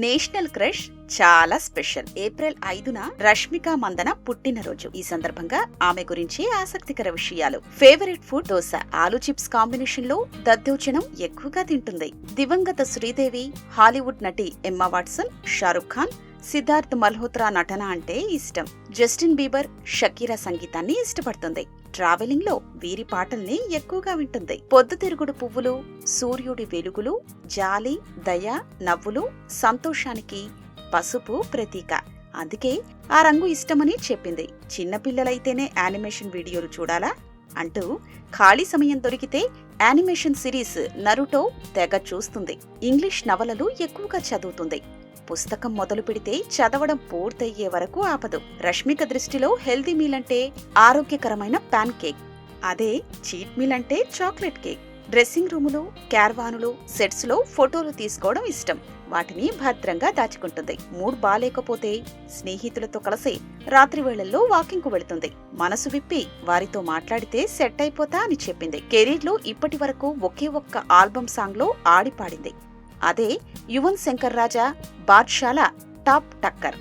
National crush చాలా special. April ఐదున రష్మిక మందన పుట్టినరోజు. ఈ సందర్భంగా ఆమె గురించి ఆసక్తికర విషయాలు. ఫేవరెట్ ఫుడ్ దోశ ఆలు చిప్స్ కాంబినేషన్లో దద్దోజనం ఎక్కువగా తింటుంది. దివంగత శ్రీదేవి హాలీవుడ్ నటి ఎమ్మా వాట్సన్ షారుఖ్ ఖాన్ సిద్ధార్థ్ మల్హోత్రా నటన అంటే ఇష్టం. జస్టిన్ బీబర్ షకీరా సంగీతాన్ని ఇష్టపడుతుంది. ట్రావెలింగ్లో వీరి పాటల్ని ఎక్కువగా వింటుంది. పొద్దుతిరుగుడు పువ్వులు సూర్యుడి వెలుగులు జాలి దయ నవ్వులు సంతోషానికి పసుపు ప్రతీక. అందుకే ఆ రంగు ఇష్టమని చెప్పింది. చిన్నపిల్లలైతేనే యానిమేషన్ వీడియోలు చూడాలా? అంటూ ఖాళీ సమయం దొరికితే యానిమేషన్ సిరీస్ నరుటో తెగ చూస్తుంది. ఇంగ్లీష్ నవలలు ఎక్కువగా చదువుతుంది. పుస్తకం మొదలు పెడితే చదవడం పూర్తయ్యే వరకు ఆపదు. రష్మిక దృష్టిలో హెల్దీ మీల్ అంటే ఆరోగ్యకరమైన పాన్ కేక్. అదే చీట్ మీల్ అంటే చాక్లెట్ కేక్. డ్రెస్సింగ్ రూములు క్యార్వానులు సెట్స్లో ఫోటోలు తీసుకోవడం ఇష్టం. వాటిని భద్రంగా దాచుకుంటుంది. మూడ్ బాలేకపోతే స్నేహితులతో కలిసి రాత్రి వేళల్లో వాకింగ్కు వెళుతుంది. మనసు విప్పి వారితో మాట్లాడితే సెట్ అయిపోతా అని చెప్పింది. కెరీర్లో ఇప్పటి వరకు ఒకే ఒక్క ఆల్బమ్ సాంగ్లో అదే యువన్ శంకర్ రాజా బాద్షాల టాప్ టక్కర్.